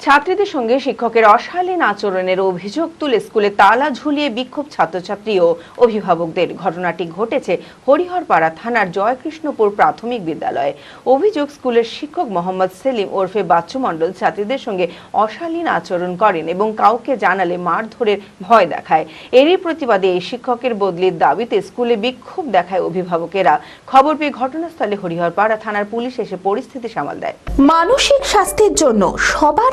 ছাত্রীদের সঙ্গে শিক্ষকের অশালীন আচরণের অভিযোগ তুলে স্কুলে তালা ঝুলিয়ে বিক্ষোভ ছাত্রছাত্রী ও অভিভাবকদের। ঘটনাটি ঘটেছে হরিহরপাড়া থানার জয়কৃষ্ণপুর প্রাথমিক বিদ্যালয়ে। অভিযোগ স্কুলের শিক্ষক মোহাম্মদ সেলিম ওরফে বাচ্চু মণ্ডল ছাত্রীদের সঙ্গে অশালীন আচরণ করেন এবং কাউকে জানালে মারধরের ভয় দেখায়। এরই প্রতিবাদে এই শিক্ষকের বদলির দাবিতে স্কুলে বিক্ষোভ দেখায় অভিভাবকেরা। খবর পেয়ে ঘটনাস্থলে হরিহরপাড়া থানার পুলিশ এসে পরিস্থিতি সামাল দেয়। মানসিক স্বাস্থ্যের জন্য সবার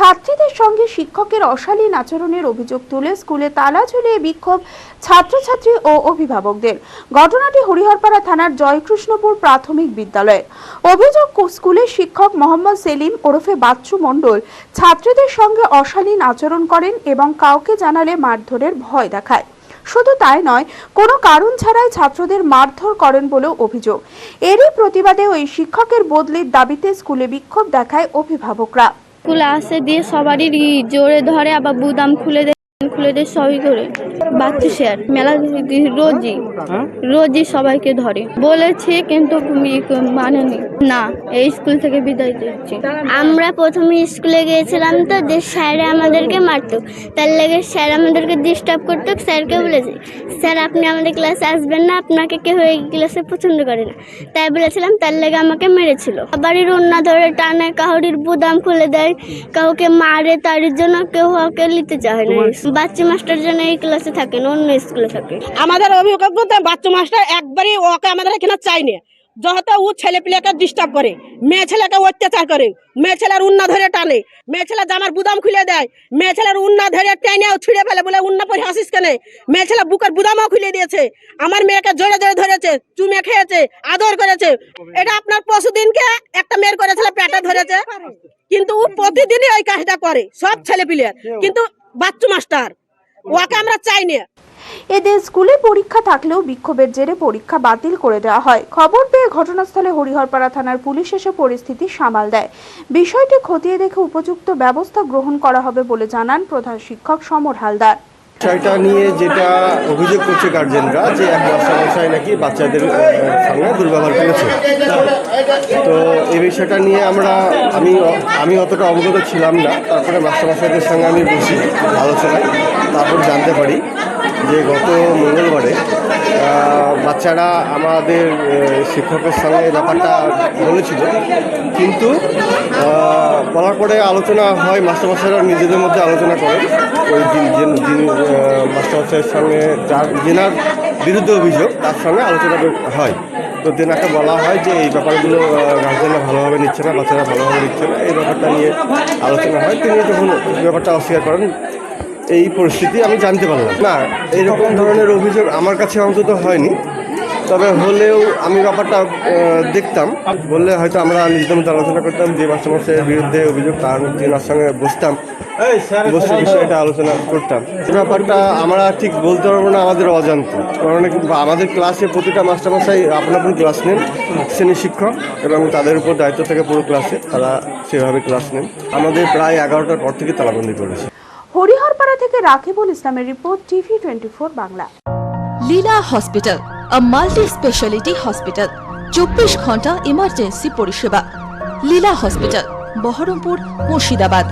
ছাত্রীদের সঙ্গে শিক্ষকের অশালীন আচরণের অভিযোগ তুলে স্কুলে তালা ঝুলিয়ে বিক্ষোভ ছাত্রছাত্রী ও অভিভাবকদের। ঘটনাটি হরিহরপাড়া থানার জয়কৃষ্ণপুর প্রাথমিক বিদ্যালয়ের অভিযোগ স্কুলের শিক্ষক মোহাম্মদ সেলিম ওরফে বাচ্চু মণ্ডল ছাত্রীদের সঙ্গে অশালীন আচরণ করেন এবং কাউকে জানালে মারধরের ভয় দেখায়। শুধু তাই নয়, কোনো কারণ ছাড়াই ছাত্রদের মারধর করেন বলেও অভিযোগ। এরই প্রতিবাদে ওই শিক্ষকের বদলির দাবিতে স্কুলে বিক্ষোভ দেখায় অভিভাবকরা। স্কুলে আসে দিয়ে সবারই জোরে ধরে আবার বুদাম খুলে দেয়। খুলে দেয় সবই করে বাচ্চু স্যার মেলা রোজই রোজই সবাইকে ধরে। বলেছে কিন্তু মানেনি। না এই স্কুল থেকে বিদায় দিচ্ছি আমরা প্রথমে স্কুলে গিয়েছিলাম তো যে স্যার আমাদেরকে মারতো। তার লেগে স্যার আমাদেরকে ডিস্টার্ব করতো স্যারকে বলেছে স্যার আপনি আমাদের ক্লাসে আসবেন না আপনাকে কেউ এই ক্লাসে পছন্দ করে না। তাই বলেছিলাম তার লেগে আমাকে মেরেছিল। বাড়ির অন্য ধরে টানে কাহুরির বুদাম খুলে দেয়। কাউকে মারে তার জন্য কেউ ওকে নিতে চায় না। বাচ্চা মাস্টার জন্য এই ক্লাসে থাকে অন্য স্কুলে থাকে। আমাদের অভিভাবক বলতে বাচ্চা মাস্টার একবারই ওকে আমাদের এখানে চাইনি যত ও ছেলে পিলেকে ডিস্টার্ব করে, মেয়ে ছেলেকে অত্যাচার করে, মেয়ে ছেলের উন্না ধরে টানে, মেয়ে ছেলে জামার বুদাম খুলে দেয়, মেয়ে ছেলের উন্না ধরে টেনেও ছিঁড়ে ফেলে বলে, উন্না পরে হাসিস কেনে? মেয়ে ছেলে বুকের বুদামও খুলে দিয়েছে। আমার মেয়েকে জোরে জোরে ধরেছে, চুমে খেয়েছে, আদর করেছে। এটা আপনার পশুদিনকে একটা মেয়ের করেছিল পেটে ধরেছে। কিন্তু ও প্রতিদিনই ওই কাজটা করে, সব ছেলে পিলে কিন্তু বাচ্চু মাস্টার ওকে আমরা চাই না। এদের স্কুলে পরীক্ষা থাকলেও বিক্ষোভের জেরে পরীক্ষা বাতিল করে দেওয়া হয়। খবর পেয়ে ঘটনাস্থলে হরিহরপাড়া থানার পুলিশ এসে পরিস্থিতি সামাল দেয়। বিষয়টি খতিয়ে দেখে উপযুক্ত ব্যবস্থা গ্রহণ করা হবে বলে জানান প্রধান শিক্ষক সমর হালদার। বিষয়টা নিয়ে যেটা অভিযোগ করছে গার্জেনরা যে এক মাস্টারমশাই নাকি বাচ্চাদের সামনে দুর্ব্যবহার করেছে। তো এই বিষয়টা নিয়ে আমরা, আমি আমি অতটা অবগত ছিলাম না। তারপরে মাস্টারমশাইদের সঙ্গে আমি বসি আলোচনায়, তারপর জানতে পারি। যে গত মঙ্গলবারে বাচ্চারা আমাদের শিক্ষকের সঙ্গে ব্যাপারটা বলেছিল। কিন্তু বলার পরে আলোচনা হয়, মাস্টারমশাইরা নিজেদের মধ্যে আলোচনা করেন ওই যিনি মাস্টারমশাইয়ের সঙ্গে যার জেনার বিরুদ্ধে অভিযোগ, তার সঙ্গে আলোচনা হয়। তো তেনাকে বলা হয় যে, এই ব্যাপারগুলো গার্জেনরা ভালোভাবে নিচ্ছে না, বাচ্চারা ভালোভাবে নিচ্ছে না, এই ব্যাপারটা নিয়ে আলোচনা হয়। তিনি যখন ব্যাপারটা অস্বীকার করেন এই পরিস্থিতি আমি জানতে পারলাম। না এরকম ধরনের অভিযোগ আমার কাছে অন্তত হয়নি। তবে হলেও আমি ব্যাপারটা দেখতাম। বললে হয়তো আমরা নিজেদের মধ্যে আলোচনা করতাম যে মাস্টারমশাইয়ের বিরুদ্ধে অভিযোগ তার তেনার সঙ্গে বসতাম। বসে বিষয়টা আলোচনা করতাম। এই ব্যাপারটা আমরা ঠিক বলতে পারব না আমাদের অজান্ত। কারণ আমাদের ক্লাসে প্রতিটা মাস্টারমশাই আপন আপন ক্লাস নেন শ্রেণি শিক্ষক এবং তাদের উপর দায়িত্ব থাকে পুরো ক্লাসে তারা সেভাবে ক্লাস নেন। আমাদের প্রায় এগারোটার পর থেকে তালাবন্দি করেছে। হরিহরপাড়া থেকে রাকিবুল ইসলামের report TV twenty Bangla. Leela hospital multi speciality hospital, চব্বিশ ঘণ্টা ইমার্জেন্সি পরিষেবা। লীলা হসপিটাল, বহরমপুর, মুর্শিদাবাদ।